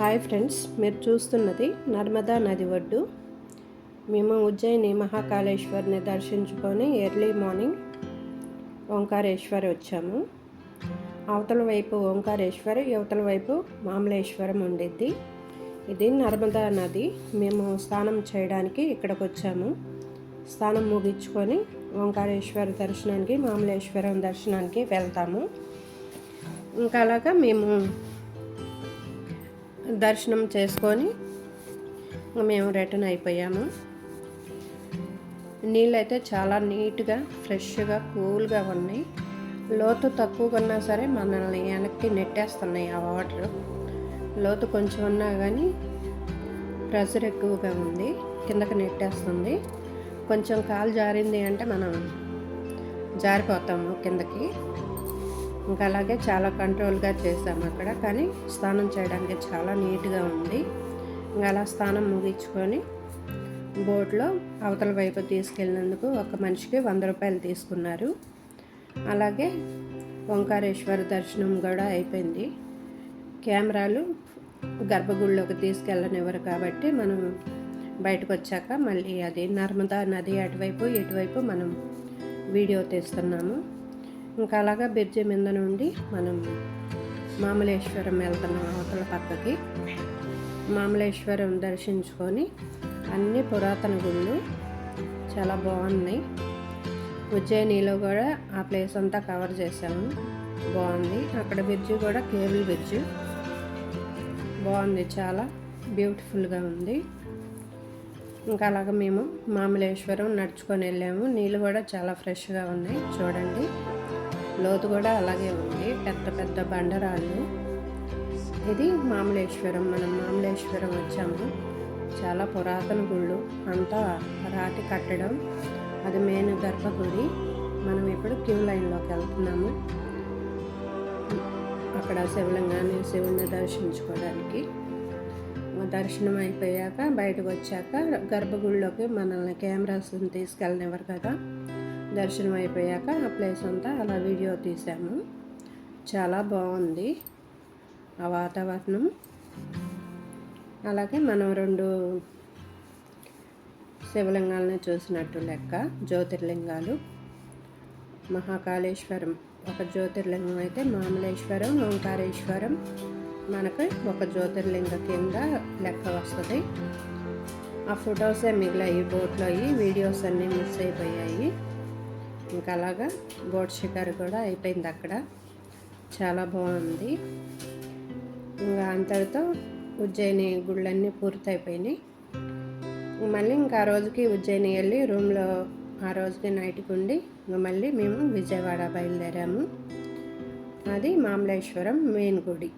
Hi friends మీరు చూస్తున్నది నర్మదా నది ఒడ్డు. మేము ఉజ్జయిని మహాకాళేశ్వరిని దర్శించుకొని ఎర్లీ మార్నింగ్ ఓంకారేశ్వరి వచ్చాము. అవతల వైపు ఓంకారేశ్వరి యువతల వైపు మామలేశ్వరం ఉండిద్ది. ఇది నర్మదా నది. మేము స్నానం చేయడానికి ఇక్కడికి వచ్చాము. స్నానం ముగించుకొని ఓంకారేశ్వర దర్శనానికి మామలేశ్వరం దర్శనానికి వెళ్తాము. ఇంకా అలాగా మేము దర్శనం చేసుకొని మేము రిటర్న్ అయిపోయాము. నీళ్ళైతే చాలా నీట్గా ఫ్రెష్గా కూల్గా ఉన్నాయి. లోతు తక్కువగా ఉన్నా సరే మనల్ని వెనక్కి నెట్టేస్తున్నాయి ఆ వాటర్. లోతు కొంచెం ఉన్నా కానీ ప్రెషర్ ఎక్కువగా ఉంది కిందకి నెట్టేస్తుంది. కొంచెం కాలు జారింది అంటే మనం జారిపోతాము కిందకి. ఇంకా అలాగే చాలా కంట్రోల్గా చేసాము అక్కడ. కానీ స్నానం చేయడానికి చాలా నీట్గా ఉంది. ఇంకా అలా స్నానం ముగించుకొని బోట్లో అవతల వైపు తీసుకెళ్ళినందుకు ఒక మనిషికి వంద రూపాయలు తీసుకున్నారు. అలాగే ఓంకారేశ్వర దర్శనం కూడా అయిపోయింది. కెమెరాలు గర్భగుడిలోకి తీసుకెళ్ళనివ్వరు కాబట్టి మనం బయటకు వచ్చాక మళ్ళీ అది నర్మదా నది అటువైపు ఇటువైపు మనం వీడియో తీస్తున్నాము. ఇంకా అలాగా బ్రిడ్జి మీద నుండి మనం మామలేశ్వరం వెళ్తున్నాం అవతల పక్కకి మామలేశ్వరం దర్శించుకొని అన్ని పురాతన గుళ్ళు చాలా బాగున్నాయి. ఉజ్జయినిలో కూడా ఆ ప్లేస్ అంతా కవర్ చేసాము బాగుంది. అక్కడ బ్రిడ్జి కూడా కేబుల్ బ్రిడ్జ్ బాగుంది. చాలా బ్యూటిఫుల్గా ఉంది. ఇంకా అలాగ మేము మామలేశ్వరం నడుచుకొని వెళ్ళాము. నీళ్ళు కూడా చాలా ఫ్రెష్గా ఉన్నాయి. చూడండి. లోతు కూడా అలాగే ఉంది. పెద్ద పెద్ద బండరాళ్ళు. ఇది మామలేశ్వరం. మనం మామలేశ్వరం వచ్చాము. చాలా పురాతన గుళ్ళు. అంతా రాతి కట్టడం. అది మెయిన్ గర్భగుడి. మనం ఇప్పుడు క్యూ లైన్లోకి వెళ్తున్నాము. అక్కడ శివలింగాన్ని శివుని దర్శించుకోవడానికి. దర్శనం అయిపోయాక బయటకు వచ్చాక గర్భగుడిలోకి మనల్ని కెమెరాస్ని తీసుకెళ్ళనివ్వరు కదా. దర్శనం అయిపోయాక ఆ ప్లేస్ అంతా అలా వీడియో తీసాము. చాలా బాగుంది ఆ వాతావరణం. అలాగే మనం రెండు శివలింగాలను చూసినట్టు లెక్క జ్యోతిర్లింగాలు. మహాకాళేశ్వరం ఒక జ్యోతిర్లింగం అయితే మామలేశ్వరం ఓంకారేశ్వరం. మనకు ఒక జ్యోతిర్లింగ కింద లెక్క వస్తుంది. ఆ ఫొటోసే మిగిలాయి బోట్లో వీడియోస్ అన్నీ మిస్ అయిపోయాయి. ఇంకా అలాగా బోట్ షికారు కూడా అయిపోయింది అక్కడ. చాలా బాగుంది. ఇంకా అంతటితో ఉజ్జయిని గుళ్ళన్నీ పూర్తయిపోయినాయి. మళ్ళీ ఇంకా ఆ రోజుకి ఉజ్జయిని వెళ్ళి రూమ్లో ఆ రోజుకి నైట్కి ఉండి మళ్ళీ మేము విజయవాడ బయలుదేరాము. అది మామలేశ్వరం మెయిన్ గుడి.